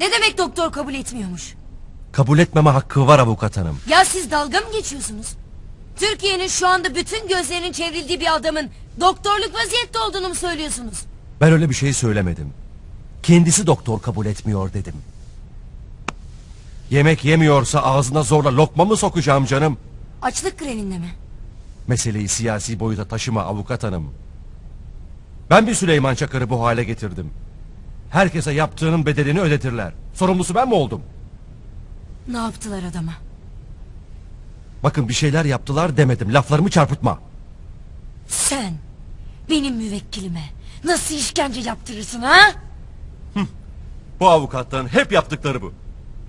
Ne demek doktor kabul etmiyormuş? Kabul etmeme hakkı var avukat hanım. Ya siz dalga mı geçiyorsunuz? Türkiye'nin şu anda bütün gözlerinin çevrildiği bir adamın doktorluk vaziyette olduğunu mu söylüyorsunuz? Ben öyle bir şey söylemedim. Kendisi doktor kabul etmiyor dedim. Yemek yemiyorsa ağzına zorla lokma mı sokacağım canım? Açlık grevinde mi? Meseleyi siyasi boyuta taşıma avukat hanım. Ben bir Süleyman Çakır'ı bu hale getirdim. Herkese yaptığının bedelini ödetirler. Sorumlusu ben mi oldum? Ne yaptılar adama? Bakın bir şeyler yaptılar demedim. Laflarımı çarpıtma. Sen benim müvekkilime nasıl işkence yaptırırsın ha? Bu avukatların hep yaptıkları bu.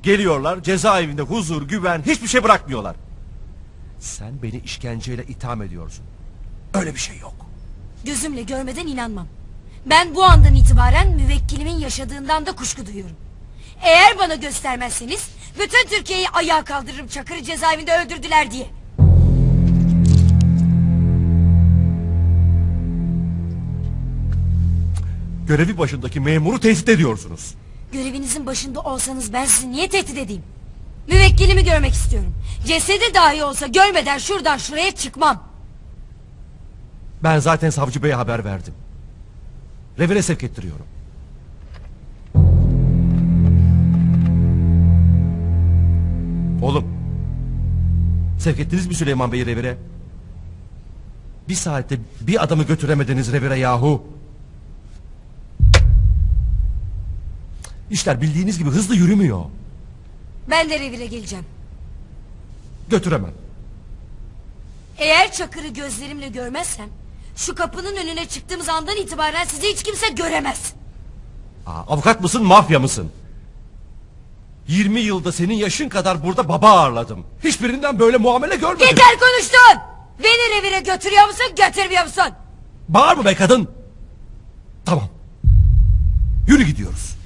Geliyorlar cezaevinde huzur, güven hiçbir şey bırakmıyorlar. Sen beni işkenceyle itham ediyorsun. Öyle bir şey yok. Gözümle görmeden inanmam. Ben bu andan itibaren müvekkilimin yaşadığından da kuşku duyuyorum. Eğer bana göstermezseniz bütün Türkiye'yi ayağa kaldırırım Çakır'ı cezaevinde öldürdüler diye. Görevi başındaki memuru tehdit ediyorsunuz. Görevinizin başında olsanız ben sizi niye tehdit edeyim? Müvekkilimi görmek istiyorum. Cesedi dahi olsa görmeden şuradan şuraya çıkmam. Ben zaten savcı beye haber verdim. Revire sevk ettiriyorum. Oğlum. Sevk ettiniz mi Süleyman Bey'i revire? Bir saatte bir adamı götüremediniz revire yahu. İşler bildiğiniz gibi hızlı yürümüyor. Ben de revire geleceğim. Götüremem. Eğer Çakır'ı gözlerimle görmezsem... ...şu kapının önüne çıktığımız andan itibaren sizi hiç kimse göremez. Aa, avukat mısın mafya mısın? 20 yılda senin yaşın kadar burada baba ağırladım. Hiçbirinden böyle muamele görmedim. Yeter konuştun! Beni revire götürüyor musun götürmüyor musun? Bağırma be kadın. Tamam. Yürü gidiyoruz.